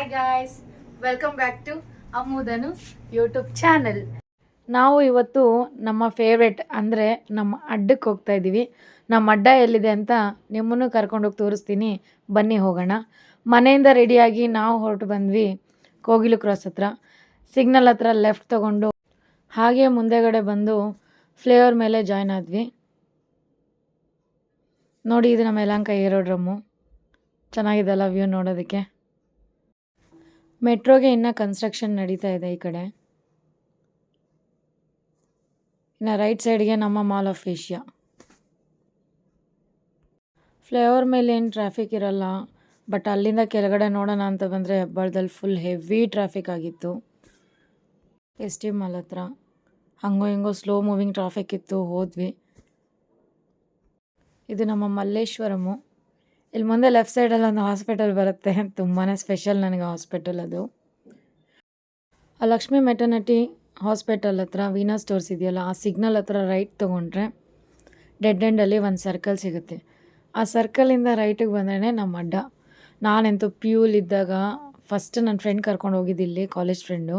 Hi guys welcome back to ಅಮೋದನು YouTube channel ನಾವು ಇವತ್ತು ನಮ್ಮ ಫೇವ್ರೆಟ್ ಅಂದರೆ ನಮ್ಮ ಅಡ್ಡಕ್ಕೆ ಹೋಗ್ತಾ ಇದ್ದೀವಿ ನಮ್ಮ ಅಡ್ಡ ಎಲ್ಲಿದೆ ಅಂತ ನಿಮ್ಮನ್ನು ಕರ್ಕೊಂಡೋಗಿ ತೋರಿಸ್ತೀನಿ. ಬನ್ನಿ ಹೋಗೋಣ. ಮನೆಯಿಂದ ರೆಡಿಯಾಗಿ ನಾವು ಹೊರಟು ಬಂದ್ವಿ ಕೋಗಿಲು ಕ್ರಾಸ್ ಹತ್ರ. ಸಿಗ್ನಲ್ ಹತ್ರ ಲೆಫ್ಟ್ ತೊಗೊಂಡು ಹಾಗೆ ಮುಂದೆಗಡೆ ಬಂದು ಫ್ಲೇವರ್ ಮೇಲೆ ಜಾಯ್ನ್ ಆದ್ವಿ. ನೋಡಿ ಇದು ನಮ್ಮ ಡ್ರಮ್ಮು ಏರೋಡ್ರಮ್ಮು ಚೆನ್ನಾಗಿದೆಲ್ಲ ವ್ಯೂ ನೋಡೋದಕ್ಕೆ? ಮೆಟ್ರೋಗೆ ಇನ್ನೂ ಕನ್ಸ್ಟ್ರಕ್ಷನ್ ನಡೀತಾ ಇದೆ ಈ ಕಡೆ. ಇನ್ನು ರೈಟ್ ಸೈಡ್ಗೆ ನಮ್ಮ ಮಾಲ್ ಆಫ್ ಏಷ್ಯಾ ಫ್ಲೈಓವರ್ ಮೇಲೆ ಏನು ಟ್ರಾಫಿಕ್ ಇರಲ್ಲ ಬಟ್ ಅಲ್ಲಿಂದ ಕೆಳಗಡೆ ನೋಡೋಣ ಅಂತ ಬಂದರೆ ಹೆಬ್ಬಾಳದಲ್ಲಿ ಫುಲ್ ಹೆವಿ ಟ್ರಾಫಿಕ್ ಆಗಿತ್ತು. ಎಸ್ ಟಿ ಮಾಲ್ ಹತ್ರ. ಹಂಗೋ ಹಿಂಗೋ ಸ್ಲೋ ಮೂವಿಂಗ್ ಟ್ರಾಫಿಕ್ ಇತ್ತು, ಹೋದ್ವಿ. ಇದು ನಮ್ಮ ಮಲ್ಲೇಶ್ವರಮು. ಇಲ್ಲಿ ಮುಂದೆ ಲೆಫ್ಟ್ ಸೈಡಲ್ಲಿ ಒಂದು ಹಾಸ್ಪಿಟಲ್ ಬರುತ್ತೆ. ತುಂಬಾ ಸ್ಪೆಷಲ್ ನನಗೆ ಹಾಸ್ಪಿಟಲ್ ಅದು. ಆ ಲಕ್ಷ್ಮಿ ಮೆಟರ್ನಿಟಿ ಹಾಸ್ಪಿಟಲ್ ಹತ್ರ ವೀನಾ ಸ್ಟೋರ್ಸ್ ಇದೆಯಲ್ಲ, ಆ ಸಿಗ್ನಲ್ ಹತ್ರ ರೈಟ್ ತೊಗೊಂಡ್ರೆ ಡೆಡ್ ಎಂಡಲ್ಲಿ ಒಂದು ಸರ್ಕಲ್ ಸಿಗುತ್ತೆ. ಆ ಸರ್ಕಲಿಂದ ರೈಟಿಗೆ ಬಂದ್ರೇ ನಮ್ಮ ಅಡ್ಡ. ನಾನಂತೂ ಪ್ಯೂಲ್ ಇದ್ದಾಗ ಫಸ್ಟ್ ನನ್ನ ಫ್ರೆಂಡ್ ಕರ್ಕೊಂಡು ಹೋಗಿದ್ದು ಇಲ್ಲಿ ಕಾಲೇಜ್ ಫ್ರೆಂಡು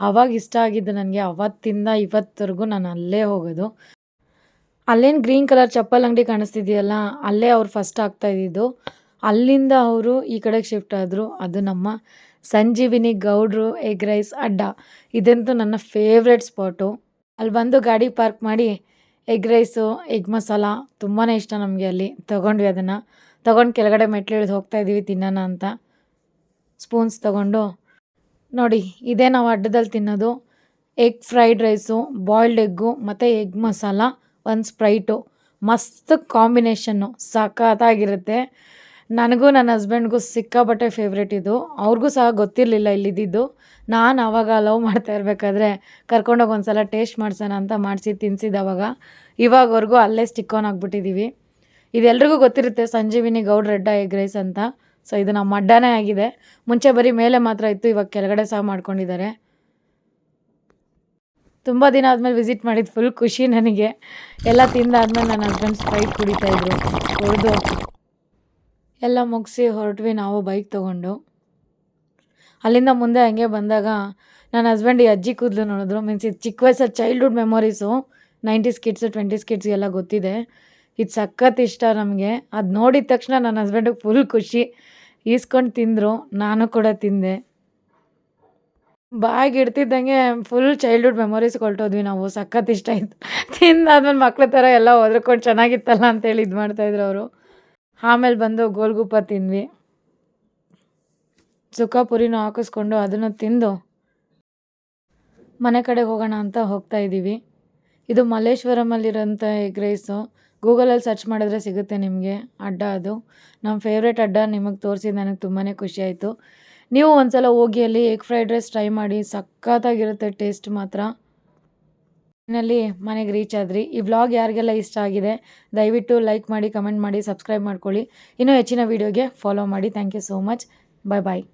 ಅವಾಗ ಇಷ್ಟ ಆಗಿದ್ದು ನನಗೆ ಅವತ್ತಿಂದ ಇವತ್ತರೆಗೂ ನಾನು ಅಲ್ಲೇ ಹೋಗೋದು. ಅಲ್ಲೇನು ಗ್ರೀನ್ ಕಲರ್ ಚಪ್ಪಲ್ ಅಂಗಡಿ ಕಾಣಿಸ್ತಿದೆಯಲ್ಲ, ಅಲ್ಲೇ ಅವ್ರು ಫಸ್ಟ್ ಆಗ್ತಾ ಇದ್ದಿದ್ದು. ಅಲ್ಲಿಂದ ಅವರು ಈ ಕಡೆಗೆ ಶಿಫ್ಟ್ ಆದರು. ಅದು ನಮ್ಮ ಸಂಜೀವಿನಿ ಗೌಡ್ರು ಎಗ್ ರೈಸ್ ಅಡ್ಡ. ಇದಂತೂ ನನ್ನ ಫೇವ್ರೆಟ್ ಸ್ಪಾಟು ಅಲ್ಲಿ ಬಂದು ಗಾಡಿ ಪಾರ್ಕ್ ಮಾಡಿ ಎಗ್ ರೈಸು ಎಗ್ ಮಸಾಲ ತುಂಬಾ ಇಷ್ಟ ನಮಗೆ ಅಲ್ಲಿ. ತೊಗೊಂಡ್ವಿ ಅದನ್ನು. ತೊಗೊಂಡು ಕೆಳಗಡೆ ಮೆಟ್ಲು ಹೋಗ್ತಾ ಇದ್ದೀವಿ ತಿನ್ನೋಣ ಅಂತ. ಸ್ಪೂನ್ಸ್ ತೊಗೊಂಡು. ನೋಡಿ, ಇದೇ ನಾವು ಅಡ್ಡದಲ್ಲಿ ತಿನ್ನೋದು. Egg fried rice boiled egg ಮತ್ತು ಎಗ್ ಮಸಾಲ. ಒಂದು ಸ್ಪ್ರೈಟು, ಮಸ್ತ್ ಕಾಂಬಿನೇಷನ್ನು, ಸಖತ್ತಾಗಿರುತ್ತೆ. ನನಗೂ ನನ್ನ ಹಸ್ಬೆಂಡ್ಗೂ ಸಿಕ್ಕಾಪಟ್ಟೆ ಫೇವ್ರೇಟ್ ಇದು. ಅವ್ರಿಗೂ ಸಹ ಗೊತ್ತಿರಲಿಲ್ಲ ಇಲ್ಲಿದ್ದು ನಾನು ಆವಾಗ ಲವ್ ಮಾಡ್ತಾ ಇರಬೇಕಾದ್ರೆ ಕರ್ಕೊಂಡೋಗಿ ಒಂದು ಸಲ ಟೇಸ್ಟ್ ಮಾಡ್ಸೋಣ ಅಂತ ಮಾಡಿಸಿ ತಿನ್ಸಿದ್ದು ಅವಾಗ. ಇವಾಗವರೆಗೂ ಅಲ್ಲೇ ಸ್ಟಿಕ್ ಆನ್ ಆಗಿಬಿಟ್ಟಿದ್ದೀವಿ ಇದೆಲ್ರಿಗೂ ಗೊತ್ತಿರುತ್ತೆ ಸಂಜೀವಿನಿ ಗೌಡ್ ರೆಡ್ಡ ಎಗ್ ರೈಸ್ ಅಂತ. ಸೊ ಇದು ನಮ್ಮ ಅಡ್ಡನೇ ಆಗಿದೆ. ಮುಂಚೆ ಬರೀ ಮೇಲೆ ಮಾತ್ರ ಇತ್ತು, ಇವಾಗ ಕೆಳಗಡೆ ಸಹ ಮಾಡ್ಕೊಂಡಿದ್ದಾರೆ. ತುಂಬ ದಿನ ಆದಮೇಲೆ ವಿಸಿಟ್ ಮಾಡಿದ್ದು ಫುಲ್ ಖುಷಿ ನನಗೆ. ಎಲ್ಲ ತಿಂದಾದ್ಮೇಲೆ ನನ್ನ ಹಸ್ಬೆಂಡ್ ಸ್ಪ್ರೈಟ್ ಕುಡಿತಾಯಿದ್ರು ಹೊರದು ಎಲ್ಲ ಮುಗಿಸಿ ಹೊರಟ್ವಿ ನಾವು ಬೈಕ್ ತೊಗೊಂಡು. ಅಲ್ಲಿಂದ ಮುಂದೆ ಹಂಗೆ ಬಂದಾಗ ನನ್ನ ಹಸ್ಬೆಂಡ್ ಈ ಅಜ್ಜಿ ಕೂದಲು ನೋಡಿದ್ರು. ಮೀನ್ಸ್ ಇದು ಚಿಕ್ಕ ವಯಸ್ಸಲ್ಲಿ childhood memories nineties kids twenties kids ಎಲ್ಲ ಗೊತ್ತಿದೆ. ಇದು ಸಖತ್ ಇಷ್ಟ ನಮಗೆ. ಅದು ನೋಡಿದ ತಕ್ಷಣ ನನ್ನ ಹಸ್ಬೆಂಡಿಗೆ ಫುಲ್ ಖುಷಿ. ಈಸ್ಕೊಂಡು ತಿಂದರು. ನಾನು ಕೂಡ ತಿಂದೆ. ಬಾಯಿಗೆ ಇಡ್ತಿದ್ದಂಗೆ ಫುಲ್ ಚೈಲ್ಡ್ಹುಡ್ ಮೆಮೊರೀಸ್ ಹೊಲ್ಟೋದ್ವಿ ನಾವು, ಸಖತ್ ಇಷ್ಟ ಆಯಿತು. ತಿಂದಾದ್ಮೇಲೆ ಮಕ್ಳ ಥರ ಎಲ್ಲ ಒದ್ರಕೊಂಡು ಚೆನ್ನಾಗಿತ್ತಲ್ಲ ಅಂತೇಳಿ ಇದು ಮಾಡ್ತಾಯಿದ್ರು ಅವರು. ಆಮೇಲೆ ಬಂದು ಗೋಲ್ಗುಪ್ಪ ತಿಂದ್ವಿ. ಸುಕ್ಕ ಪುರಿನೂ ಹಾಕಿಸ್ಕೊಂಡು ಅದನ್ನು ತಿಂದು ಮನೆ ಕಡೆಗೆ ಹೋಗೋಣ ಅಂತ ಹೋಗ್ತಾ ಇದ್ದೀವಿ ಇದು ಮಲ್ಲೇಶ್ವರಮಲ್ಲಿರೋಂಥ ಎಗ್ ರೈಸು ಗೂಗಲಲ್ಲಿ ಸರ್ಚ್ ಮಾಡಿದ್ರೆ ಸಿಗುತ್ತೆ ನಿಮಗೆ ಅಡ್ಡ ಅದು. ನಮ್ಮ ಫೇವ್ರೇಟ್ ಅಡ್ಡ ನಿಮಗೆ ತೋರಿಸಿದ್ದು ನನಗೆ ತುಂಬಾ ಖುಷಿ ನೀವು ಒಂದ್ಸಲ ಹೋಗಿ ಅಲ್ಲಿ ಎಗ್ ಫ್ರೈಡ್ ರೈಸ್ ಟ್ರೈ ಮಾಡಿ ಸಖತ್ತಾಗಿರುತ್ತೆ ಟೇಸ್ಟ್ ಮಾತ್ರ. ನಲ್ಲಿ ಮನೆಗೆ ರೀಚ್ ಆದ್ರಿ. ಈ ವ್ಲಾಗ್ ಯಾರಿಗೆಲ್ಲ ಇಷ್ಟ ಆಗಿದೆ, ದಯವಿಟ್ಟು ಲೈಕ್ ಮಾಡಿ ಕಮೆಂಟ್ ಮಾಡಿ ಸಬ್ಸ್ಕ್ರೈಬ್ ಮಾಡ್ಕೊಳ್ಳಿ. ಇನ್ನೂ ಹೆಚ್ಚಿನ ವೀಡಿಯೋಗೆ ಫಾಲೋ ಮಾಡಿ. Thank you so much bye bye